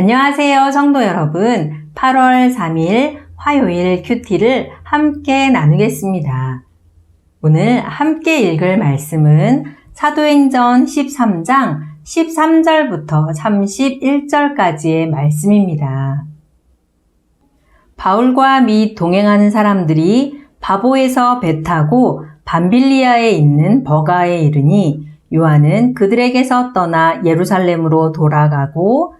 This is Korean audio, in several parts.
안녕하세요, 성도 여러분. 8월 3일 화요일 큐티를 함께 나누겠습니다. 오늘 함께 읽을 말씀은 사도행전 13장 13절부터 31절까지의 말씀입니다. 바울과 및 동행하는 사람들이 바보에서 배 타고 밤빌리아에 있는 버가에 이르니 요한은 그들에게서 떠나 예루살렘으로 돌아가고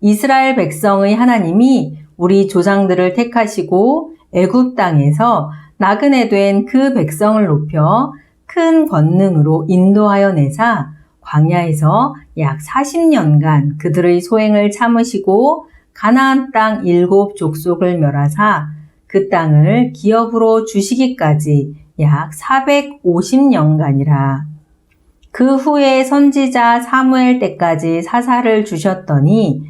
이스라엘 백성의 하나님이 우리 조상들을 택하시고 애굽 땅에서 나그네 된 그 백성을 높여 큰 권능으로 인도하여 내사 광야에서 약 40년간 그들의 소행을 참으시고 가나안 땅 일곱 족속을 멸하사 그 땅을 기업으로 주시기까지 약 450년간이라. 그 후에 선지자 사무엘 때까지 사사를 주셨더니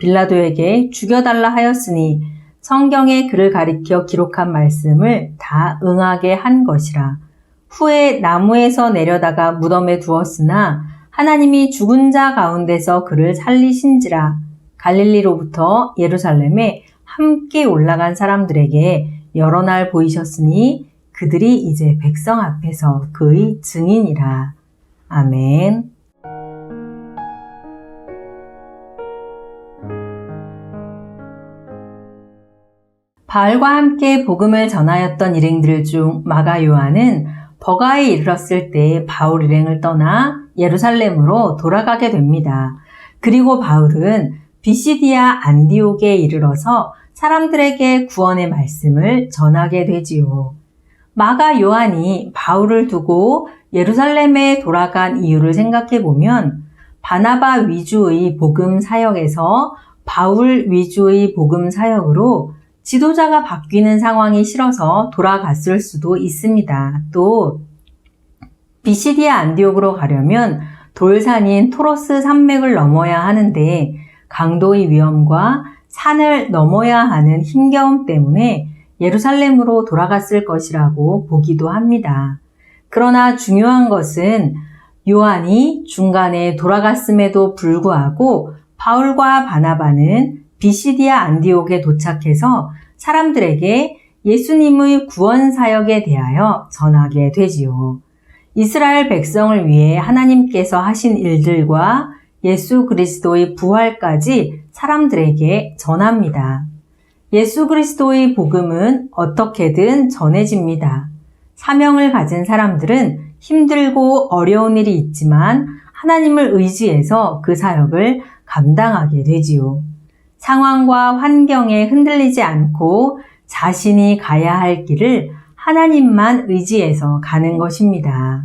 빌라도에게 죽여달라 하였으니 성경에 그를 가리켜 기록한 말씀을 다 응하게 한 것이라. 후에 나무에서 내려다가 무덤에 두었으나 하나님이 죽은 자 가운데서 그를 살리신지라. 갈릴리로부터 예루살렘에 함께 올라간 사람들에게 여러 날 보이셨으니 그들이 이제 백성 앞에서 그의 증인이라. 아멘. 바알과 함께 복음을 전하였던 일행들 중 마가 요한은 버가에 이르렀을 때 바울 일행을 떠나 예루살렘으로 돌아가게 됩니다. 그리고 바울은 비시디아 안디옥에 이르러서 사람들에게 구원의 말씀을 전하게 되지요. 마가 요한이 바울을 두고 예루살렘에 돌아간 이유를 생각해 보면 바나바 위주의 복음 사역에서 바울 위주의 복음 사역으로 지도자가 바뀌는 상황이 싫어서 돌아갔을 수도 있습니다. 또 비시디아 안디옥으로 가려면 돌산인 토로스 산맥을 넘어야 하는데 강도의 위험과 산을 넘어야 하는 힘겨움 때문에 예루살렘으로 돌아갔을 것이라고 보기도 합니다. 그러나 중요한 것은 요한이 중간에 돌아갔음에도 불구하고 바울과 바나바는 비시디아 안디옥에 도착해서 사람들에게 예수님의 구원 사역에 대하여 전하게 되지요. 이스라엘 백성을 위해 하나님께서 하신 일들과 예수 그리스도의 부활까지 사람들에게 전합니다. 예수 그리스도의 복음은 어떻게든 전해집니다. 사명을 가진 사람들은 힘들고 어려운 일이 있지만 하나님을 의지해서 그 사역을 감당하게 되지요. 상황과 환경에 흔들리지 않고 자신이 가야 할 길을 하나님만 의지해서 가는 것입니다.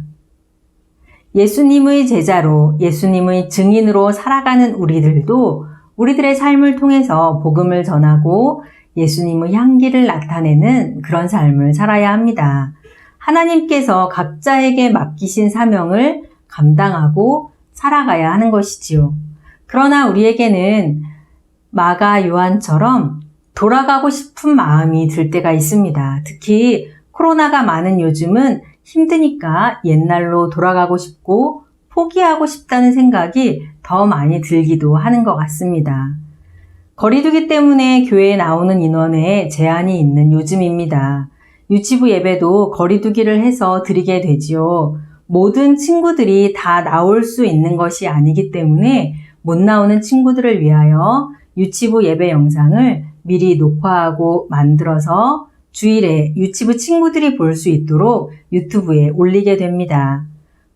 예수님의 제자로 예수님의 증인으로 살아가는 우리들도 우리들의 삶을 통해서 복음을 전하고 예수님의 향기를 나타내는 그런 삶을 살아야 합니다. 하나님께서 각자에게 맡기신 사명을 감당하고 살아가야 하는 것이지요. 그러나 우리에게는 마가 요한처럼 돌아가고 싶은 마음이 들 때가 있습니다. 특히 코로나가 많은 요즘은 힘드니까 옛날로 돌아가고 싶고 포기하고 싶다는 생각이 더 많이 들기도 하는 것 같습니다. 거리두기 때문에 교회에 나오는 인원에 제한이 있는 요즘입니다. 유치부 예배도 거리두기를 해서 드리게 되지요. 모든 친구들이 다 나올 수 있는 것이 아니기 때문에 못 나오는 친구들을 위하여 유치부 예배 영상을 미리 녹화하고 만들어서 주일에 유치부 친구들이 볼 수 있도록 유튜브에 올리게 됩니다.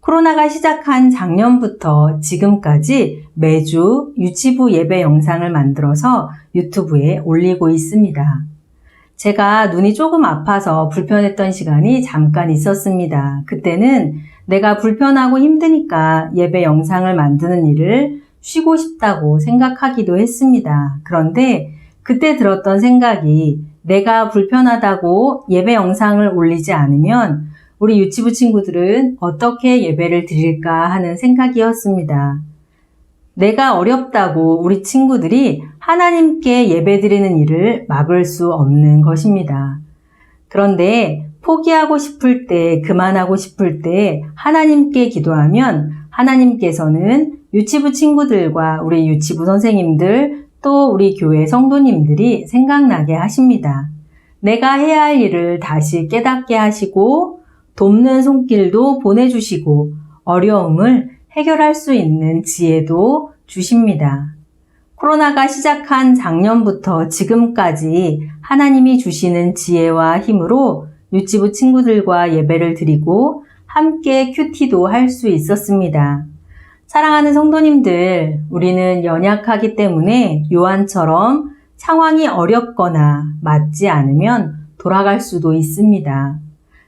코로나가 시작한 작년부터 지금까지 매주 유치부 예배 영상을 만들어서 유튜브에 올리고 있습니다. 제가 눈이 조금 아파서 불편했던 시간이 잠깐 있었습니다. 그때는 내가 불편하고 힘드니까 예배 영상을 만드는 일을 쉬고 싶다고 생각하기도 했습니다. 그런데 그때 들었던 생각이 내가 불편하다고 예배 영상을 올리지 않으면 우리 유치부 친구들은 어떻게 예배를 드릴까 하는 생각이었습니다. 내가 어렵다고 우리 친구들이 하나님께 예배 드리는 일을 막을 수 없는 것입니다. 그런데 포기하고 싶을 때, 그만하고 싶을 때 하나님께 기도하면 하나님께서는 유치부 친구들과 우리 유치부 선생님들 또 우리 교회 성도님들이 생각나게 하십니다. 내가 해야 할 일을 다시 깨닫게 하시고 돕는 손길도 보내주시고 어려움을 해결할 수 있는 지혜도 주십니다. 코로나가 시작한 작년부터 지금까지 하나님이 주시는 지혜와 힘으로 유치부 친구들과 예배를 드리고 함께 큐티도 할 수 있었습니다. 사랑하는 성도님들, 우리는 연약하기 때문에 요한처럼 상황이 어렵거나 맞지 않으면 돌아갈 수도 있습니다.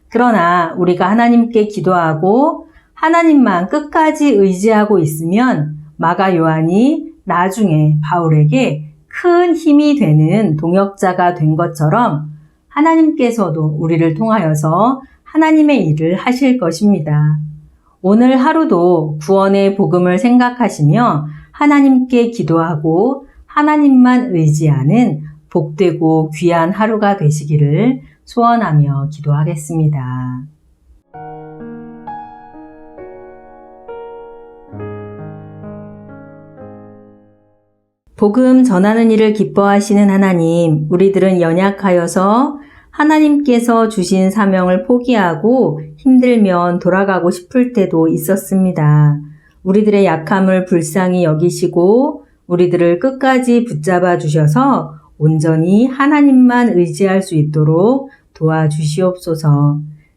그러나 우리가 하나님께 기도하고 하나님만 끝까지 의지하고 있으면 마가 요한이 나중에 바울에게 큰 힘이 되는 동역자가 된 것처럼 하나님께서도 우리를 통하여서 하나님의 일을 하실 것입니다. 오늘 하루도 구원의 복음을 생각하시며 하나님께 기도하고 하나님만 의지하는 복되고 귀한 하루가 되시기를 소원하며 기도하겠습니다. 복음 전하는 일을 기뻐하시는 하나님, 우리들은 연약하여서 하나님께서 주신 사명을 포기하고 힘들면 돌아가고 싶을 때도 있었습니다. 우리들의 약함을 불쌍히 여기시고 우리들을 끝까지 붙잡아 주셔서 온전히 하나님만 의지할 수 있도록 도와주시옵소서.